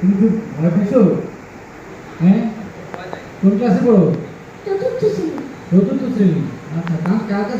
কিন্তু ভয় পেয়েছ হ্যাঁ? কোন ক্লাসে পড়ো? চতুর্থ শ্রেণি। চতুর্থ শ্রেণি। আচ্ছা কার কাছে